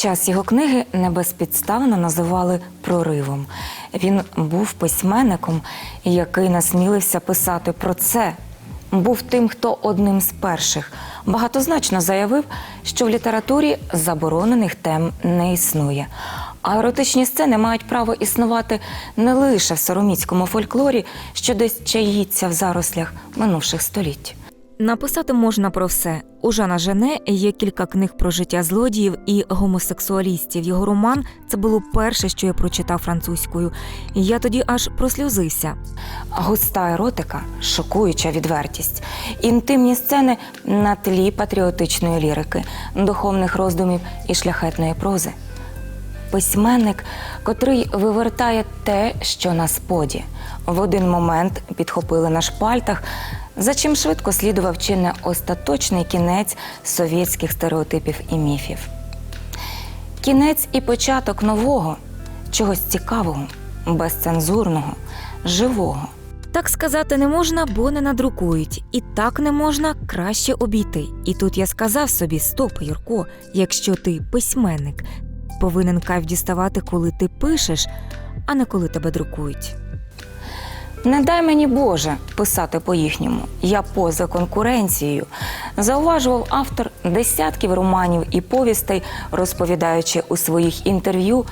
час його книги небезпідставно називали проривом. Він був письменником, який насмілився писати про це. Був тим, хто одним з перших багатозначно заявив, що в літературі заборонених тем не існує. А еротичні сцени мають право існувати не лише в сороміцькому фольклорі, що десь чаїться в зарослях минувших століть. Написати можна про все. У Жана Жене є кілька книг про життя злодіїв і гомосексуалістів. Його роман це було перше, що я прочитав французькою. Я тоді аж прослюзився. Густа еротика, шокуюча відвертість, інтимні сцени на тлі патріотичної лірики, духовних роздумів і шляхетної прози. Письменник, котрий вивертає те, що на споді, в один момент підхопили на шпальтах, за чим швидко слідував чи не остаточний кінець совєтських стереотипів і міфів. Кінець і початок нового, чогось цікавого, безцензурного, живого. Так сказати не можна, бо не надрукують. І так не можна краще обійти. І тут я сказав собі: стоп, Юрко, якщо ти письменник, повинен кайф діставати, коли ти пишеш, а не коли тебе друкують. Не дай мені Боже писати по-їхньому. Я поза конкуренцією. Зауважував автор десятків романів і повістей, розповідаючи у своїх інтерв'ю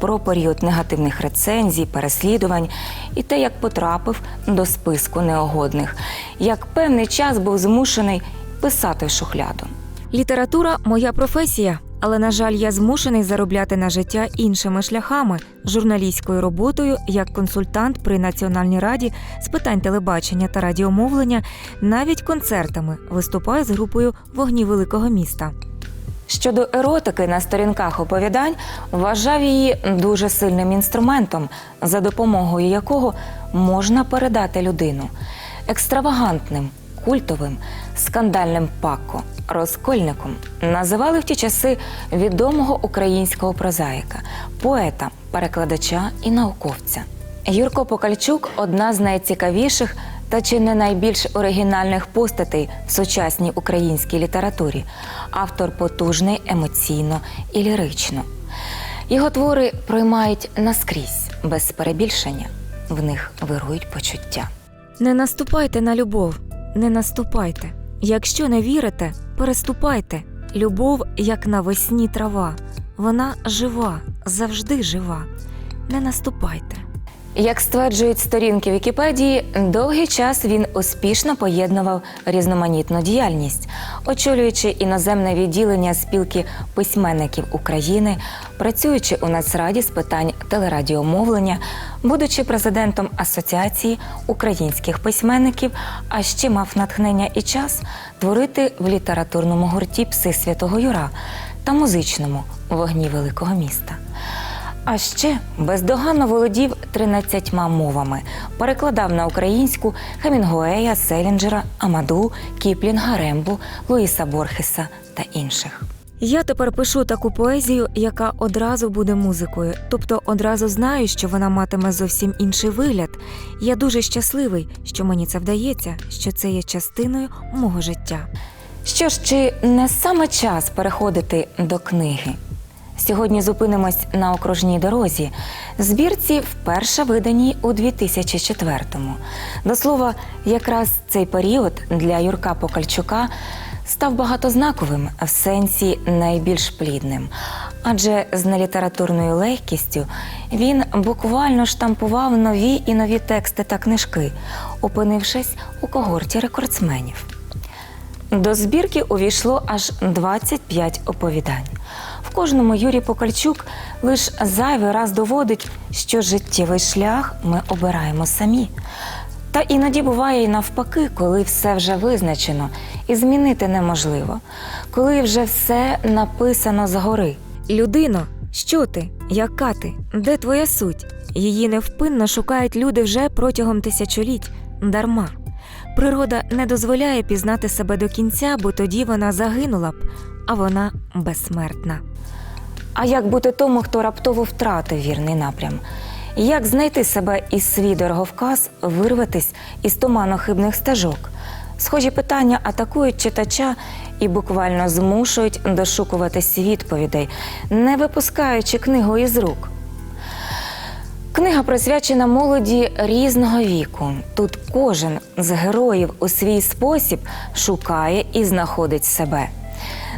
про період негативних рецензій, переслідувань і те, як потрапив до списку неогодних, як певний час був змушений писати в шухляду. Література моя професія, але на жаль, я змушений заробляти на життя іншими шляхами журналістською роботою як консультант при Національній раді з питань телебачення та радіомовлення, навіть концертами виступаю з групою вогні великого міста. Щодо еротики на сторінках оповідань, вважав її дуже сильним інструментом, за допомогою якого можна передати людину екстравагантним, культовим, скандальним пако, розкольником називали в ті часи відомого українського прозаїка, поета, перекладача і науковця. Юрко Покальчук одна з найцікавіших та чи не найбільш оригінальних постатей в сучасній українській літературі, автор потужний емоційно і лірично. Його твори проймають наскрізь, без перебільшення. В них вирують почуття. Не наступайте на любов, не наступайте. Якщо не вірите, переступайте. Любов, як навесні трава. Вона жива, завжди жива. Не наступайте. Як стверджують сторінки Вікіпедії, довгий час він успішно поєднував різноманітну діяльність, очолюючи іноземне відділення спілки письменників України, працюючи у Нацраді з питань телерадіомовлення, будучи президентом Асоціації українських письменників, а ще мав натхнення і час творити в літературному гурті Пси Святого Юра та музичному вогні великого міста. А ще бездоганно володів 13 мовами, перекладав на українську Хемінгуея, Селінджера, Амаду, Кіплінга, Рембу, Луїса Борхеса та інших. Я тепер пишу таку поезію, яка одразу буде музикою, тобто одразу знаю, що вона матиме зовсім інший вигляд. Я дуже щасливий, що мені це вдається, що це є частиною мого життя. Що ж, чи не саме час переходити до книги? Сьогодні зупинимось на окружній дорозі. Збірці вперше видані у 2004-му. До слова, якраз цей період для Юрка Покальчука став багатознаковим в сенсі найбільш плідним. Адже з нелітературною легкістю він буквально штампував нові і нові тексти та книжки, опинившись у когорті рекордсменів. До збірки увійшло аж 25 оповідань. Кожному Юрій Покальчук лише зайвий раз доводить, що життєвий шлях ми обираємо самі. Та іноді буває і навпаки, коли все вже визначено і змінити неможливо, коли вже все написано згори. Людино, що ти? Яка ти? Де твоя суть? Її невпинно шукають люди вже протягом тисячоліть дарма. Природа не дозволяє пізнати себе до кінця, бо тоді вона загинула б, а вона безсмертна. А як бути тому, хто раптово втратив вірний напрям? Як знайти себе і свій дороговказ, вирватись із туману хибних стежок? Схожі питання атакують читача і буквально змушують дошукуватись відповідей, не випускаючи книгу із рук. Книга присвячена молоді різного віку. Тут кожен з героїв у свій спосіб шукає і знаходить себе.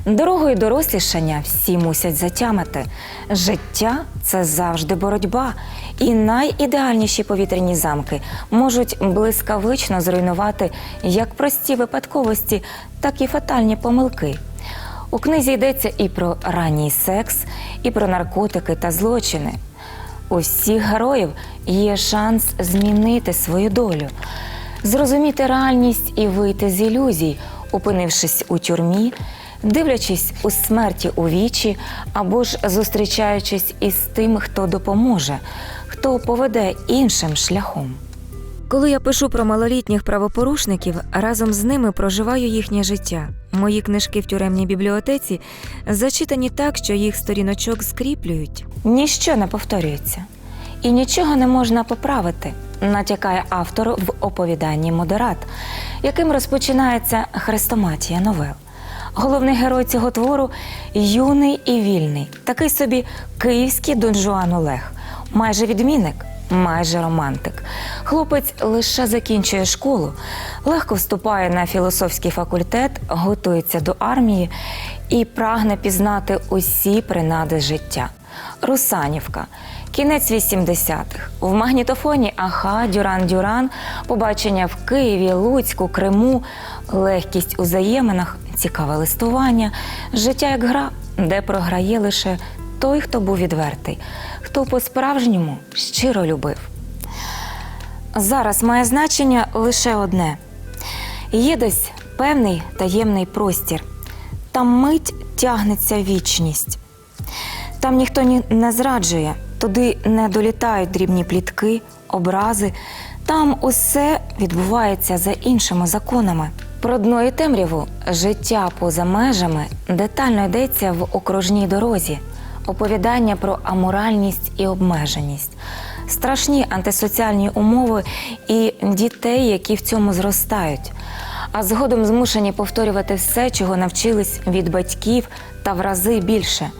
Дорогою дорослішання всі мусять затямити. Життя це завжди боротьба, і найідеальніші повітряні замки можуть блискавично зруйнувати як прості випадковості, так і фатальні помилки. У книзі йдеться і про ранній секс, і про наркотики та злочини. У всіх героїв є шанс змінити свою долю, зрозуміти реальність і вийти з ілюзій, опинившись у тюрмі, дивлячись у смерті у вічі або ж зустрічаючись із тим, хто допоможе, хто поведе іншим шляхом. Коли я пишу про малолітніх правопорушників, разом з ними проживаю їхнє життя. Мої книжки в тюремній бібліотеці зачитані так, що їх сторіночок скріплюють. Ніщо не повторюється і нічого не можна поправити, натякає автор в оповіданні Модерат, яким розпочинається хрестоматія новел. Головний герой цього твору юний і вільний, такий собі київський Дон Жуан Олег, майже відмінник, майже романтик. Хлопець лише закінчує школу, легко вступає на філософський факультет, готується до армії і прагне пізнати усі принади життя. Русанівка. Кінець 80-х. В магнітофоні Аха, Дюран Дюран, побачення в Києві, Луцьку, Криму, легкість у взаєминах, цікаве листування, життя як гра, де програє лише той, хто був відвертий, хто по-справжньому щиро любив. Зараз має значення лише одне: є десь певний таємний простір, там мить тягнеться вічність. Там ніхто ні- не зраджує, туди не долітають дрібні плітки, образи. Там усе відбувається за іншими законами. Про дно і темряву життя поза межами детально йдеться в окружній дорозі, оповідання про аморальність і обмеженість, страшні антисоціальні умови і дітей, які в цьому зростають, а згодом змушені повторювати все, чого навчились від батьків та в рази більше.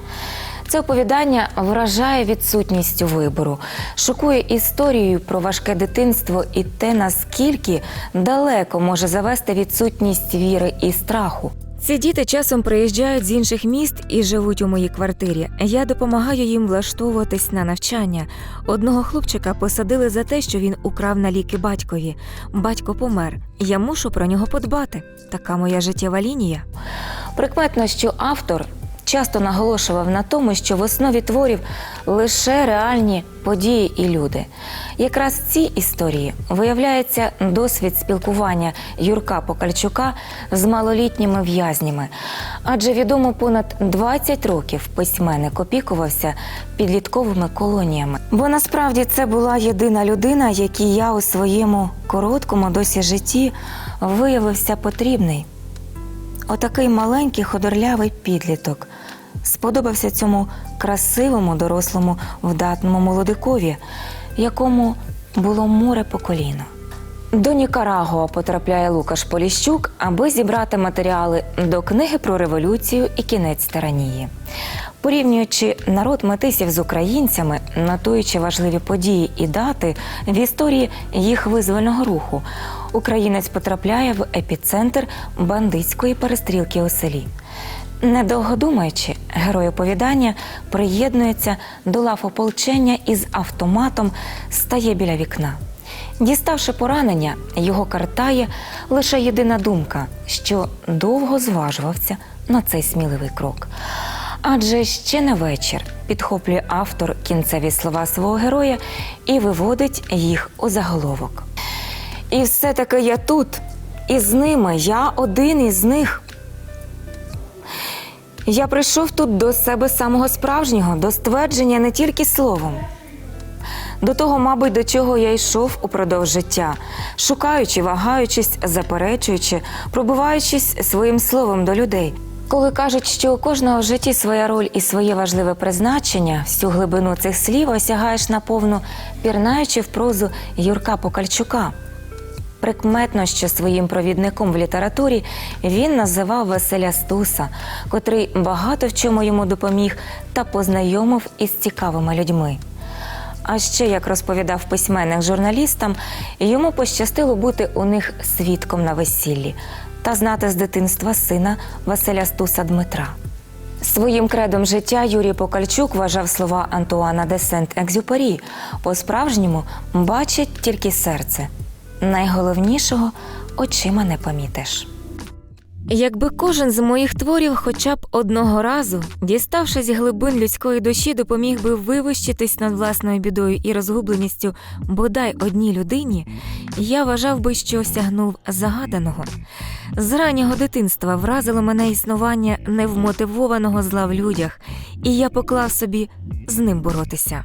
Це оповідання вражає відсутністю вибору, шокує історією про важке дитинство і те, наскільки далеко може завести відсутність віри і страху. Ці діти часом приїжджають з інших міст і живуть у моїй квартирі. Я допомагаю їм влаштовуватись на навчання. Одного хлопчика посадили за те, що він украв на ліки батькові. Батько помер. Я мушу про нього подбати. Така моя життєва лінія. Прикметно, що автор часто наголошував на тому, що в основі творів лише реальні події і люди. Якраз цій історії виявляється досвід спілкування Юрка Покальчука з малолітніми в'язнями, адже відомо понад 20 років письменник опікувався підлітковими колоніями. Бо насправді це була єдина людина, якій я у своєму короткому досі житті виявився потрібний. Отакий маленький ходорлявий підліток сподобався цьому красивому, дорослому, вдатному молодикові, якому було море по коліно. До Нікарагуа потрапляє Лукаш Поліщук, аби зібрати матеріали до книги про революцію і кінець тиранії. Порівнюючи народ метисів з українцями, нотуючи важливі події і дати в історії їх визвольного руху, українець потрапляє в епіцентр бандитської перестрілки у селі. Недовго думаючи, герой оповідання приєднується до лав ополчення і з автоматом стає біля вікна. Діставши поранення, його картає лише єдина думка, що довго зважувався на цей сміливий крок. Адже ще не вечір підхоплює автор кінцеві слова свого героя і виводить їх у заголовок. І все-таки я тут, і з ними я один із них. Я прийшов тут до себе самого справжнього, до ствердження не тільки словом. До того, мабуть, до чого я йшов упродовж життя, шукаючи, вагаючись, заперечуючи, пробиваючись своїм словом до людей. Коли кажуть, що у кожного в житті своя роль і своє важливе призначення, всю глибину цих слів осягаєш наповну, пірнаючи в прозу Юрка Покальчука. Прикметно, що своїм провідником в літературі він називав Василя Стуса, котрий багато в чому йому допоміг та познайомив із цікавими людьми. А ще, як розповідав письменник журналістам, йому пощастило бути у них свідком на весіллі та знати з дитинства сина Василя Стуса Дмитра. Своїм кредом життя Юрій Покальчук вважав слова Антуана де Сент-Екзюпері. По-справжньому бачить тільки серце. Найголовнішого очима не помітиш. Якби кожен з моїх творів хоча б одного разу, діставшись глибин людської душі, допоміг би вивищитись над власною бідою і розгубленістю бодай одній людині, я вважав би, що осягнув загаданого. З раннього дитинства вразило мене існування невмотивованого зла в людях, і я поклав собі з ним боротися.